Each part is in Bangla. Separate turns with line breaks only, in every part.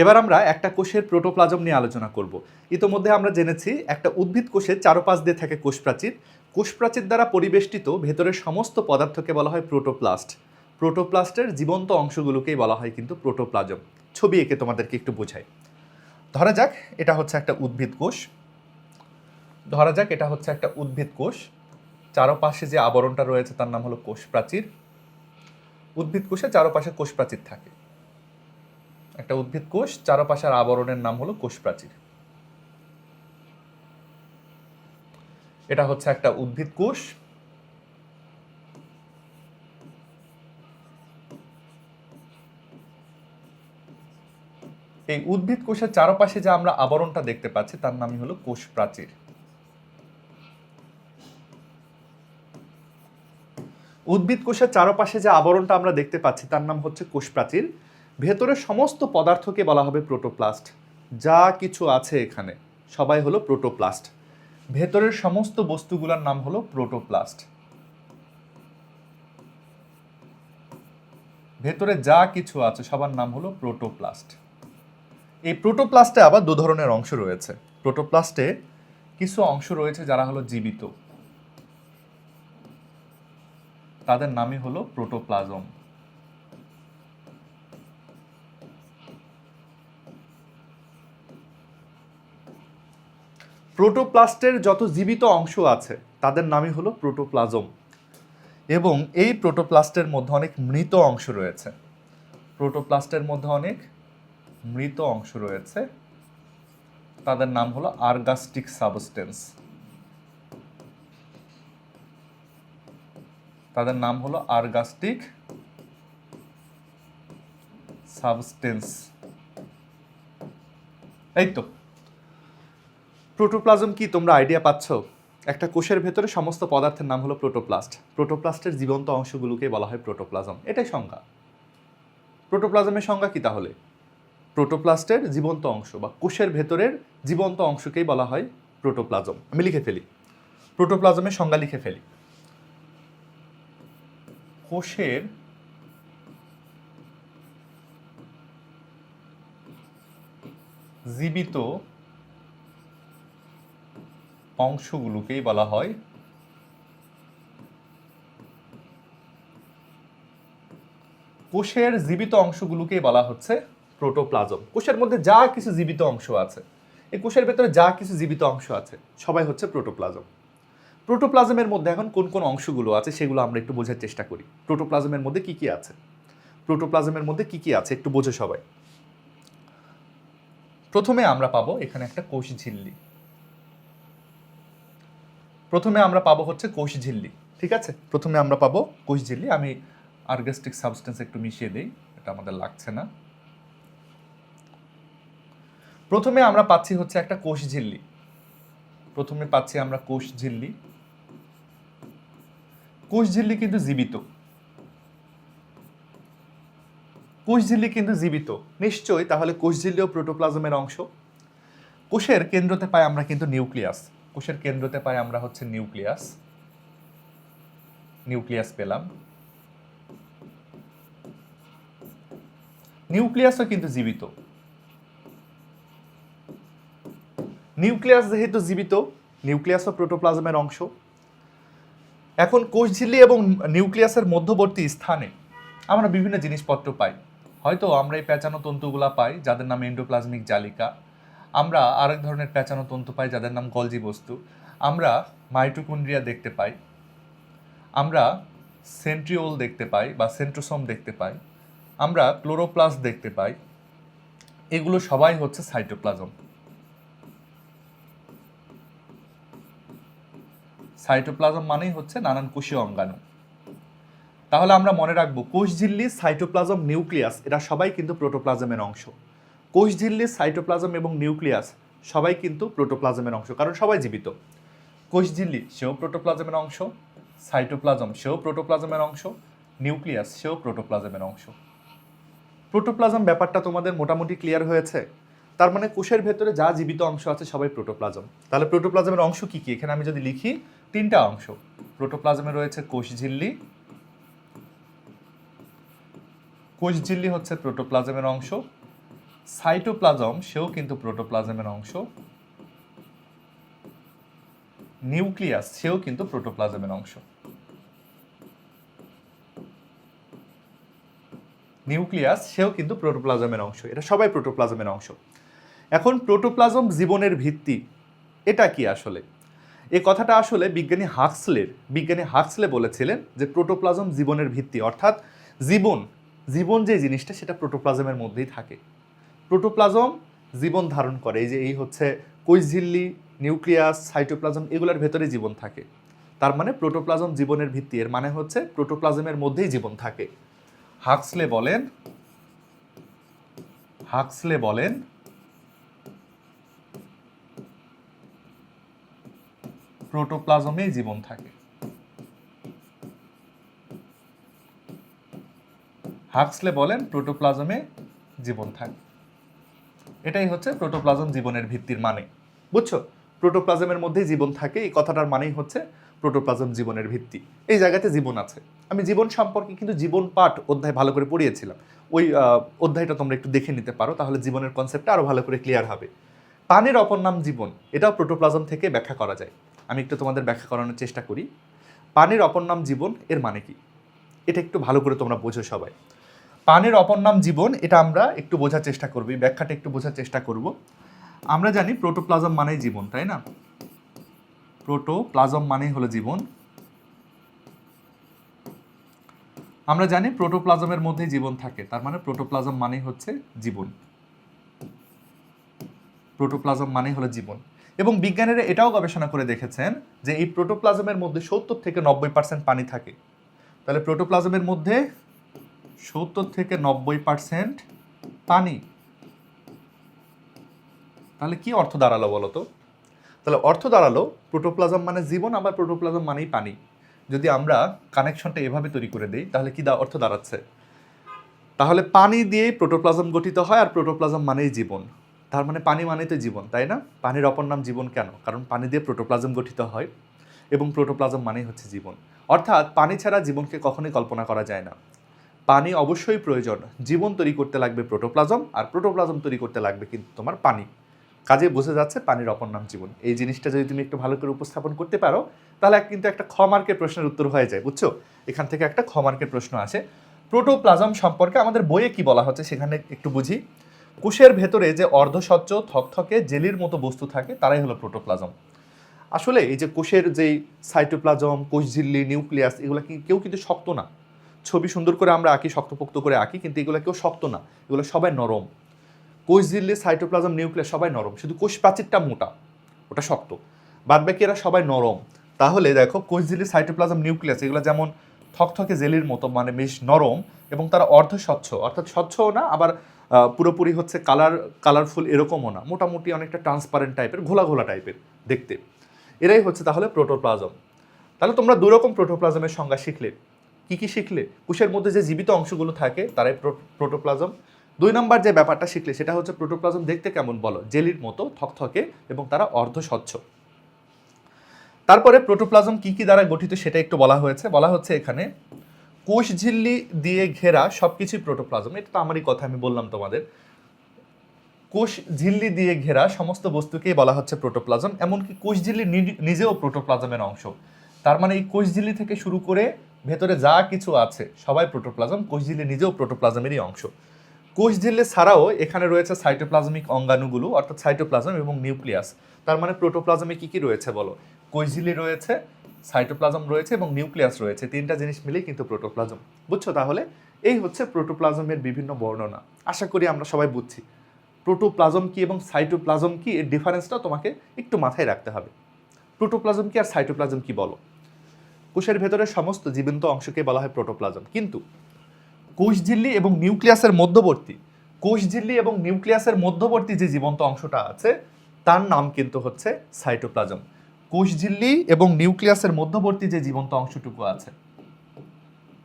এবার আমরা একটা কোষের প্রোটোপ্লাজম নিয়ে আলোচনা করব। ইতোমধ্যে আমরা জেনেছি একটা উদ্ভিদ কোষের চারপাশ দিয়ে থাকে কোষপ্রাচীর। কোষপ্রাচীর দ্বারা পরিবেষ্টিত ভেতরের সমস্ত পদার্থকে বলা হয় প্রোটোপ্লাস্ট। প্রোটোপ্লাস্টের জীবন্ত অংশগুলোকেই বলা হয় কিন্তু প্রোটোপ্লাজম। ছবি এঁকে তোমাদেরকে একটু বোঝাই। ধরা যাক, এটা হচ্ছে একটা উদ্ভিদ কোষ। ধরা যাক, এটা হচ্ছে একটা উদ্ভিদ কোষ। চারপাশে যে আবরণটা রয়েছে তার নাম হলো কোষ প্রাচীর উদ্ভিদ কোষে চারপাশে কোষ প্রাচীর থাকে। একটা উদ্ভিদ কোষ, চারপাশের আবরণের নাম হলো কোষ প্রাচীর এটা হচ্ছে একটা উদ্ভিদ কোষ। এই উদ্ভিদ কোষের চারপাশে যে আমরা আবরণটা দেখতে পাচ্ছি, তার নামই হলো কোষ প্রাচীর উদ্ভিদ কোষের চারপাশে যে আবরণটা আমরা দেখতে পাচ্ছি, তার নাম হচ্ছে কোষ প্রাচীর ভেতরের সমস্ত পদার্থকে বলা হবে প্রোটোপ্লাস্ট। যা কিছু আছে এখানে, সবাই হলো প্রোটোপ্লাস্ট। ভেতরের সমস্ত বস্তুগুলোর নাম হলো প্রোটোপ্লাস্ট। ভেতরে যা কিছু আছে, সবার নাম হলো প্রোটোপ্লাস্ট। এই প্রোটোপ্লাস্টে আবার দু ধরনের অংশ রয়েছে। প্রোটোপ্লাস্টে কিছু অংশ রয়েছে যারা হলো জীবিত। তাদের নামই হলো প্রোটোপ্লাজম। প্রোটোপ্লাস্টের যত জীবিত অংশ আছে, তাদের নামই হলো প্রোটোপ্লাজম। এবং এই প্রোটোপ্লাস্টের মধ্যে অনেক মৃত অংশ রয়েছে। প্রোটোপ্লাস্টের মধ্যে অনেক মৃত অংশ রয়েছে। তাদের নাম হলো আর্গাস্টিক সাবস্টেন্স। তাদের নাম হলো আর্গাস্টিক সাবস্টেন্স। এই তো। প্রোটোপ্লাজম কি তোমরা আইডিয়া পাচ্ছ? একটা কোষের ভেতরে সমস্ত পদার্থের নাম হলো প্রোটোপ্লাস্ট। প্রোটোপ্লাস্টের জীবন্ত অংশগুলোকে বলা হয় প্রোটোপ্লাজম। এটাই সংজ্ঞা। প্রোটোপ্লাজমের সংজ্ঞা কি তাহলে? প্রোটোপ্লাস্টের জীবন্ত অংশ বা কোষের ভেতরের জীবন্ত অংশকেই বলা হয় প্রোটোপ্লাজম। আমি লিখে ফেলি। প্রোটোপ্লাজমের সংজ্ঞা লিখে ফেলি। কোষের জীবিত অংশগুলোকেই বলা হয়। কোষের জীবিত অংশগুলোকেই বলা হচ্ছে প্রোটোপ্লাজম। কোষের মধ্যে যা কিছু জীবিত অংশ আছে, এই কোষের ভেতরে যা কিছু জীবিত অংশ আছে, সবাই হচ্ছে প্রোটোপ্লাজম। প্রোটোপ্লাজমের মধ্যে এখন কোন কোন অংশগুলো আছে সেগুলো আমরা একটু বোঝার চেষ্টা করি। প্রোটোপ্লাজমের মধ্যে কি কি আছে? প্রোটোপ্লাজমের মধ্যে কি কি আছে একটু বোঝো সবাই। প্রথমে আমরা পাবো এখানে একটা কোষ ঝিল্লি। প্রথমে আমরা পাবো হচ্ছে কোষ ঝিল্লি, ঠিক আছে? প্রথমে আমরা পাবো কোষ ঝিল্লি। আমি আর্গাস্টিক সাবস্টেন্স একটু মিশিয়ে দিই, এটা আমাদের লাগছে না। প্রথমে আমরা পাচ্ছি হচ্ছে একটা কোষ ঝিল্লি। প্রথমে পাচ্ছি আমরা কোষ ঝিল্লি। কোষ ঝিল্লি কিন্তু জীবিত। কোষ ঝিল্লি কিন্তু জীবিত। নিশ্চয়ই, তাহলে কোষ ঝিল্লিও প্রোটোপ্লাজমের অংশ। কোষের কেন্দ্রতে পাই আমরা কিন্তু নিউক্লিয়াস। কোষের কেন্দ্রতে পাই আমরা হচ্ছে নিউক্লিয়াস। নিউক্লিয়াস পেলাম। নিউক্লিয়াসও কিন্তু জীবিত। নিউক্লিয়াস যেহেতু জীবিত, নিউক্লিয়াসও প্রোটোপ্লাজমের অংশ। এখন কোষঝিল্লি এবং নিউক্লিয়াসের মধ্যবর্তী স্থানে আমরা বিভিন্ন জিনিসপত্র পাই। হয়তো আমরা এই পেঁচানো তন্তুগুলা পাই, যাদের নাম এন্ডোপ্লাজমিক জালিকা। আমরা আরেক ধরনের পেঁচানো তন্তু পাই, যাদের নাম গলজি বস্তু। আমরা মাইটোকন্ড্রিয়া দেখতে পাই। আমরা সেন্ট্রিওল দেখতে পাই বা সেন্ট্রোসোম দেখতে পাই। আমরা ক্লোরোপ্লাস্ট দেখতে পাই। এগুলো সবাই হচ্ছে সাইটোপ্লাজম। সাইটোপ্লাজম মানেই হচ্ছে নানান কোষীয় অঙ্গাণু। তাহলে আমরা মনে রাখব, কোষ ঝিল্লি সাইটোপ্লাজম নিউক্লিয়াস, এরা সবাই কিন্তু প্রোটোপ্লাজমের অংশ। কোষ ঝিল্লি, সাইটোপ্লাজম এবং নিউক্লিয়াস সবাই কিন্তু প্রোটোপ্লাজমের অংশ, কারণ সবাই জীবিত। কোষ ঝিল্লি, সেও প্রোটোপ্লাজমের অংশ, সাইটোপ্লাজম, সেও প্রোটোপ্লাজমের অংশ, নিউক্লিয়াস, সেও প্রোটোপ্লাজমের অংশ। প্রোটোপ্লাজম ব্যাপারটা তোমাদের মোটামুটি ক্লিয়ার হয়েছে? তার মানে কোষের ভেতরে যা জীবিত অংশ আছে সবাই প্রোটোপ্লাজম। তাহলে প্রোটোপ্লাজমের অংশ কি কি? এখানে আমি যদি লিখি, তিনটা অংশ। প্রোটোপ্লাজমে রয়েছে কোষ ঝিল্লি। কোষ ঝিল্লি হচ্ছে প্রোটোপ্লাজমের অংশ সাইটোপ্লাজম, সেও কিন্তু প্রোটোপ্লাজমের অংশ। নিউক্লিয়াস, সেও কিন্তু প্রোটোপ্লাজমের অংশ। নিউক্লিয়াস, সেও কিন্তু প্রোটোপ্লাজমের অংশ। এটা সবাই প্রোটোপ্লাজমের অংশ। এখন প্রোটোপ্লাজম জীবনের ভিত্তি, এটা কি আসলে? এই কথাটা আসলে বিজ্ঞানী হাক্সলের, বিজ্ঞানী হাক্সলে বলেছিলেন যে প্রোটোপ্লাজম জীবনের ভিত্তি, অর্থাৎ জীবন জীবন যে জিনিসটা, সেটা প্রোটোপ্লাজমের মধ্যেই থাকে। প্রোটোপ্লাজম জীবন ধারণ করে। এই যে এই হচ্ছে কৈঝিল্লি, নিউক্লিয়াস, সাইটোপ্লাজম এগুলোর ভেতরে জীবন থাকে। তার মানে প্রোটোপ্লাজম জীবনের ভিত্তি, এর মানে হচ্ছে প্রোটোপ্লাজমের মধ্যেই জীবন থাকে। হাক্সলে বলেন হাক্সলে বলেন, প্রোটোপ্লাজমেই জীবন থাকে। হাক্সলে বলেন, প্রোটোপ্লাজমে জীবন থাকে। এটাই হচ্ছে প্রোটোপ্লাজম জীবনের ভিত্তির মানে। বুঝছ? প্রোটোপ্লাজমের মধ্যেই জীবন থাকে, এই কথাটার মানেই হচ্ছে প্রোটোপ্লাজম জীবনের ভিত্তি। এই জায়গাতে জীবন আছে। আমি জীবন সম্পর্কে কিন্তু জীবন পাঠ অধ্যায় ভালো করে পড়িয়েছিলাম। ওই অধ্যায়টা তোমরা একটু দেখে নিতে পারো, তাহলে জীবনের কনসেপ্টটা আরও ভালো করে ক্লিয়ার হবে। পানির অপর নাম জীবন, এটাও প্রোটোপ্লাজম থেকে ব্যাখ্যা করা যায়। আমি একটু তোমাদের ব্যাখ্যা করানোর চেষ্টা করি। পানির অপর নাম জীবন, এর মানে কি? এটা একটু ভালো করে তোমরা বোঝো সবাই। পানির অপর নাম জীবন, এটা আমরা একটু বোঝার চেষ্টা করব, এই ব্যাখ্যাটা একটু বোঝার চেষ্টা করব। আমরা জানি প্রোটোপ্লাজম মানেই জীবন, তাই না? প্রোটোপ্লাজম মানেই হলো জীবন। আমরা জানি প্রোটোপ্লাজমের মধ্যে জীবন থাকে, তার মানে প্রোটোপ্লাজম মানেই হচ্ছে জীবন। প্রোটোপ্লাজম মানেই হলো জীবন। এবং বিজ্ঞানীরা এটাও গবেষণা করে দেখেছেন যে এই প্রোটোপ্লাজমের মধ্যে সত্তর থেকে নব্বই পার্সেন্ট পানি থাকে। তাহলে প্রোটোপ্লাজমের মধ্যে সত্তর থেকে নব্বই পার্সেন্ট পানি। তাহলে কি অর্থ দাঁড়াল বলো তো? তাহলে অর্থ দাঁড়াল, প্রোটোপ্লাজম মানে জীবন, আবার প্রোটোপ্লাজম মানেই পানি। যদি আমরা কানেকশনটা এভাবে তৈরি করে দিই, তাহলে কি অর্থ দাঁড়াচ্ছে? তাহলে পানি দিয়েই প্রোটোপ্লাজম গঠিত হয়, আর প্রোটোপ্লাজম মানেই জীবন। তার মানে পানি মানেই তো জীবন, তাই না? পানির অপর নাম জীবন কেন? কারণ পানি দিয়ে প্রোটোপ্লাজম গঠিত হয়, এবং প্রোটোপ্লাজম মানেই হচ্ছে জীবন। অর্থাৎ পানি ছাড়া জীবনকে কখনোই কল্পনা করা যায় না। পানি অবশ্যই প্রয়োজন। জীবন তৈরি করতে লাগবে প্রোটোপ্লাজম আর প্রোটোপ্লাজম তৈরি করতে লাগবে কিন্তু তোমার পানি। কাজে বোঝা যাচ্ছে পানির অপর নাম জীবন। এই জিনিসটা যদি তুমি একটু ভালো করে উপস্থাপন করতে পারো, তাহলে কিন্তু একটা খ মার্কের প্রশ্নের উত্তর হয়ে যায়, বুঝছ? এখান থেকে একটা খ মার্কের প্রশ্ন আসে। প্রোটোপ্লাজম সম্পর্কে আমাদের বইয়ে কি বলা হচ্ছে সেখানে একটু বুঝি। কোষের ভেতরে যে অর্ধস্বচ্ছ, থকথকে, জেলির মতো বস্তু থাকে, তারাই হলো প্রোটোপ্লাজম। আসলে এই যে কোষের যেই সাইটোপ্লাজম, কোষঝিল্লি, নিউক্লিয়াস, এগুলো কি কেউ কিন্তু শক্ত না। ছবি সুন্দর করে আমরা আঁকি, শক্তপোক্ত করে আঁকি, কিন্তু এগুলো কেউ শক্ত না। এগুলো সবাই নরম। কোষ ঝিল্লি সাইটোপ্লাজম নিউক্লিয়াস সবাই নরম। শুধু কোষ প্রাচীরটা মোটা, ওটা শক্ত। বাদ বাকি এরা সবাই নরম। তাহলে দেখো কোষ ঝিল্লি সাইটোপ্লাজম, নিউক্লিয়াস, এগুলো যেমন থকথকে জেলির মতো মানে বেশ নরম এবং তারা অর্ধ স্বচ্ছ অর্থাৎ স্বচ্ছও না, আবার পুরোপুরি হচ্ছে কালার, কালারফুল এরকমও না। মোটামুটি অনেকটা ট্রান্সপারেন্ট টাইপের ঘোলা ঘোলা টাইপের দেখতে। এরাই হচ্ছে তাহলে প্রোটোপ্লাজম। তাহলে তোমরা দু রকম প্রোটোপ্লাজমের সংজ্ঞা শিখলে। কি কি শিখলে? কোষের মধ্যে যে জীবিত অংশগুলো থাকে, তারাই প্রো- প্রোটোপ্লাজম। দুই নম্বর যে ব্যাপারটা শিখলে, সেটা হচ্ছে প্রোটোপ্লাজম দেখতে কেমন বলো? জেলির মতো, থকথকে এবং তারা অর্ধ স্বচ্ছ তারপরে প্রোটোপ্লাজম কি কি দ্বারা গঠিত সেটা একটু বলা হয়েছে। বলা হচ্ছে এখানে কোষ ঝিল্লি দিয়ে ঘেরা সব কিছুই প্রোটোপ্লাজম। এটা তো আমারই কথা, আমি বললাম তোমাদের। কোষ ঝিল্লি দিয়ে ঘেরা সমস্ত বস্তুকেই বলা হচ্ছে প্রোটোপ্লাজম, এমনকি কোষ ঝিল্লি নিজেও প্রোটোপ্লাজমের অংশ। তার মানে এই কোষ ঝিল্লি থেকে শুরু করে ভেতরে যা কিছু আছে, সবাই প্রোটোপ্লাজম কোষ ঝিল্লি নিজেও প্রোটোপ্লাজমেরই অংশ। কোষ ঝিল্লি ছাড়াও এখানে রয়েছে সাইটোপ্লাজমিক অঙ্গাণুগুলো, অর্থাৎ সাইটোপ্লাজম এবং নিউক্লিয়াস। তার মানে প্রোটোপ্লাজমে কী কী রয়েছে বলো? কোষ ঝিল্লি রয়েছে, সাইটোপ্লাজম রয়েছে এবং নিউক্লিয়াস রয়েছে। তিনটা জিনিস মিলেই কিন্তু প্রোটোপ্লাজম। বুঝছ তাহলে? এই হচ্ছে প্রোটোপ্লাজমের বিভিন্ন বর্ণনা। আশা করি আমরা সবাই বুঝছি। প্রোটোপ্লাজম কি এবং সাইটোপ্লাজম কি, এর ডিফারেন্সটা তোমাকে একটু মাথায় রাখতে হবে। প্রোটোপ্লাজম কি আর সাইটোপ্লাজম কি বলো? কোষের ভেতরে সমস্ত জীবন্ত অংশকে বলা হয় প্রোটোপ্লাজম। কিন্তু কোষ ঝিল্লি এবং নিউক্লিয়াসের মধ্যবর্তী কোষ ঝিল্লি এবং নিউক্লিয়াসের মধ্যবর্তী যে জীবন্ত অংশটা আছে, তার নাম কিন্তু হচ্ছে সাইটোপ্লাজম। কোষ ঝিল্লি এবং নিউক্লিয়াসের মধ্যবর্তী যে জীবন্ত অংশটুকু আছে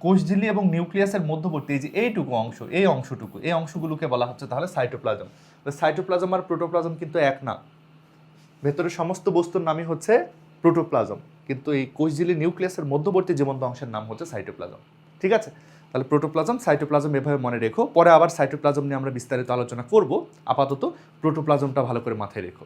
কোষঝিল্লি এবং নিউক্লিয়াসের মধ্যবর্তী এই যে এইটুকু অংশ, এই অংশটুকু, এই অংশগুলোকে বলা হচ্ছে তাহলে সাইটোপ্লাজম। সাইটোপ্লাজম আর প্রোটোপ্লাজম কিন্তু এক না। ভেতরে সমস্ত বস্তুর নামই হচ্ছে প্রোটোপ্লাজম। কিন্তু এই কোষঝিলি নিউক্লিয়াসের মধ্যবর্তী জীবন্ত অংশের নাম হচ্ছে সাইটোপ্লাজম। ঠিক আছে? তাহলে প্রোটোপ্লাজম, সাইটোপ্লাজম এভাবে মনে রেখো। পরে আবার সাইটোপ্লাজম নিয়ে আমরা বিস্তারিত আলোচনা করব। আপাতত প্রোটোপ্লাজমটা ভালো করে মাথায় রেখো।